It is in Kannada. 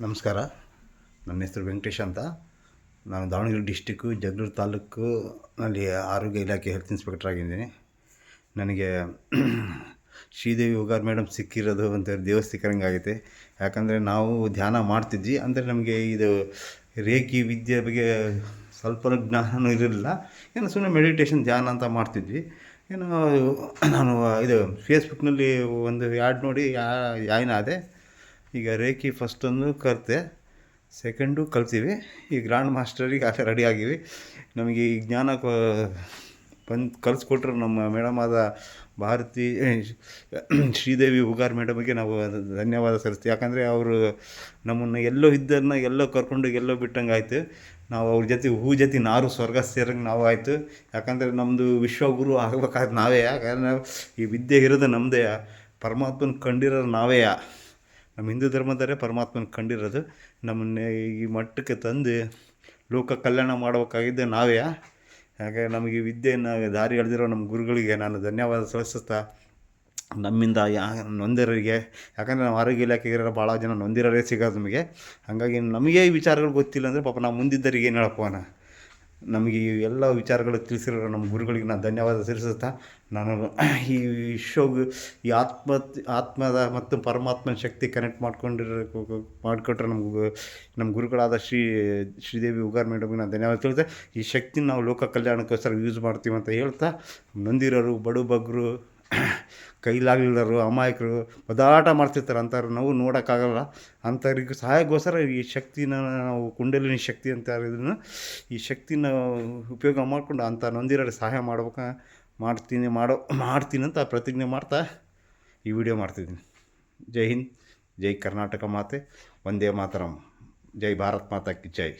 ನಮಸ್ಕಾರ. ನನ್ನ ಹೆಸರು ವೆಂಕಟೇಶ್ ಅಂತ. ನಾನು ದಾವಣಗೆರೆ ಡಿಸ್ಟಿಕ್ಕು, ಜಗಳೂರು ತಾಲೂಕು ನಲ್ಲಿ ಆರೋಗ್ಯ ಇಲಾಖೆ ಹೆಲ್ತ್ ಇನ್ಸ್ಪೆಕ್ಟರ್ ಆಗಿದ್ದೀನಿ. ನನಗೆ ಶ್ರೀದೇವಿ ಉಗಾರ್ ಮೇಡಮ್ ಸಿಕ್ಕಿರೋದು ಅಂತ ದೇವಸ್ಥಿಕರಂಗೆ ಆಗೈತೆ. ಯಾಕಂದರೆ ನಾವು ಧ್ಯಾನ ಮಾಡ್ತಿದ್ವಿ. ಅಂದರೆ ನಮಗೆ ಇದು ರೇಖಿ ವಿದ್ಯೆ ಬಗ್ಗೆ ಸ್ವಲ್ಪ ಜ್ಞಾನವೂ ಇರಲಿಲ್ಲ. ಏನು ಸುಮ್ಮನೆ ಮೆಡಿಟೇಷನ್ ಧ್ಯಾನ ಅಂತ ಮಾಡ್ತಿದ್ವಿ. ಏನೋ, ನಾನು ಇದು ಫೇಸ್ಬುಕ್ನಲ್ಲಿ ಒಂದು ಆ್ಯಡ್ ನೋಡಿ ಯಾ ಜಾಯ್ನ್ ಆದೆ ಈಗ ರೇಖಿ ಫಸ್ಟೊಂದು ಕರ್ತೆ ಸೆಕೆಂಡು ಕಲ್ತೀವಿ. ಈ ಗ್ರ್ಯಾಂಡ್ ಮಾಸ್ಟರಿಗೆ ಆಗಲೇ ರೆಡಿ ಆಗಿವಿ. ನಮಗೆ ಈ ಜ್ಞಾನ ಬಂದು ಕಲಿಸ್ಕೊಟ್ರು ನಮ್ಮ ಮೇಡಮ್ ಆದ ಭಾರತಿ ಶ್ರೀದೇವಿ ಉಗಾರ್ ಮೇಡಮಿಗೆ ನಾವು ಧನ್ಯವಾದ ಸಲ್ಲಿಸ್ತೀವಿ. ಯಾಕಂದರೆ ಅವರು ನಮ್ಮನ್ನು ಎಲ್ಲೋ ಇದ್ದನ್ನು ಎಲ್ಲೋ ಕರ್ಕೊಂಡು ಎಲ್ಲೋ ಬಿಟ್ಟಂಗೆ ಆಯಿತು. ನಾವು ಅವ್ರ ಜೊತೆ, ಹೂ ಜೊತೆ ನಾರು ಸ್ವರ್ಗ ಸೇರಂಗೆ ನಾವು ಆಯಿತು. ಯಾಕಂದರೆ ನಮ್ಮದು ವಿಶ್ವಗುರು ಆಗ್ಬೇಕಾದ್ರೆ ನಾವೇ ಯಾಕಂದ್ರೆ ಈ ವಿದ್ಯೆ ಇರೋದು ನಮ್ಮದೇ ಪರಮಾತ್ಮನ ಕಂಡಿರೋರು ನಾವೇ ನಮ್ಮ ಹಿಂದೂ ಧರ್ಮದವರೇ ಪರಮಾತ್ಮನ ಕಂಡಿರೋದು. ನಮ್ಮನ್ನ ಈ ಮಟ್ಟಕ್ಕೆ ತಂದು ಲೋಕ ಕಲ್ಯಾಣ ಮಾಡಬೇಕಾಗಿದ್ದೆ ನಾವೇ. ಹಾಗೆ ನಮಗೆ ವಿದ್ಯೆಯನ್ನು ದಾರಿ ಎಳೆದಿರೋ ನಮ್ಮ ಗುರುಗಳಿಗೆ ನಾನು ಧನ್ಯವಾದ ಸಲ್ಲಿಸುತ್ತಾ, ನಮ್ಮಿಂದ ಯಾ ನೊಂದಿರೋರಿಗೆ, ಯಾಕಂದರೆ ನಾವು ಆರೋಗ್ಯ ಇಲಾಖೆಗಿರೋ ಭಾಳ ಜನ ನೊಂದಿರೋರೇ ಸಿಗೋದು ನಮಗೆ. ಹಾಗಾಗಿ ನಮಗೆ ಈ ವಿಚಾರಗಳು ಗೊತ್ತಿಲ್ಲ ಅಂದರೆ ಪಾಪ ನಾವು ಮುಂದಿದ್ದರಿಗೆ ಏನು ಹೇಳಪ್ಪನ ನಮಗೆ ಈ ಎಲ್ಲ ವಿಚಾರಗಳು ತಿಳಿಸಿರೋ ನಮ್ಮ ಗುರುಗಳಿಗೆ ನಾನು ಧನ್ಯವಾದ ತಿಳಿಸುತ್ತಾ ನಾನು ಈ ಶೋಗೆ, ಈ ಆತ್ಮ, ಆತ್ಮದ ಮತ್ತು ಪರಮಾತ್ಮನ ಶಕ್ತಿ ಕನೆಕ್ಟ್ ಮಾಡ್ಕೊಂಡಿರೋ, ಮಾಡಿಕೊಟ್ರೆ ನಮ್ಗೆ, ನಮ್ಮ ಗುರುಗಳಾದ ಶ್ರೀ, ಶ್ರೀದೇವಿ ಉಗಾರ್ ಮೇಡಮ್ಗೆ ನಾನು ಧನ್ಯವಾದ ತಿಳಿತೆ ಈ ಶಕ್ತಿನ ನಾವು ಲೋಕ ಕಲ್ಯಾಣಕ್ಕೋಸ್ಕರ ಯೂಸ್ ಮಾಡ್ತೀವಿ ಅಂತ ಹೇಳ್ತಾ, ನೊಂದಿರೋರು, ಬಡು ಬಗ್ಗರು ಕೈಲಾಗಲಿಲ್ಲರು, ಅಮಾಯಕರು ಒದಾಟ ಮಾಡ್ತಿರ್ತಾರೆ. ಅಂಥವ್ರು ನಾವು ನೋಡೋಕ್ಕಾಗಲ್ಲ. ಅಂಥವ್ರಿಗೆ ಸಹಾಯಕ್ಕೋಸ್ಕರ ಈ ಶಕ್ತಿನ ನಾವು ಕುಂಡಲಿನಿ ಶಕ್ತಿ ಅಂತ ಇದನ್ನು ಈ ಶಕ್ತಿನ ಉಪಯೋಗ ಮಾಡಿಕೊಂಡು ಅಂಥ ನೊಂದಿರೋರಿಗೆ ಸಹಾಯ ಮಾಡ್ಬೇಕು, ಮಾಡ್ತೀನಿ, ಮಾಡೋ, ಮಾಡ್ತೀನಿ ಅಂತ ಪ್ರತಿಜ್ಞೆ ಮಾಡ್ತಾ ಈ ವಿಡಿಯೋ ಮಾಡ್ತಿದ್ದೀನಿ. ಜೈ ಹಿಂದ್, ಜೈ ಕರ್ನಾಟಕ ಮಾತೆ, ವಂದೇ ಮಾತರಂ. ಜೈ ಭಾರತ್ ಮಾತಾ ಕಿ ಜೈ.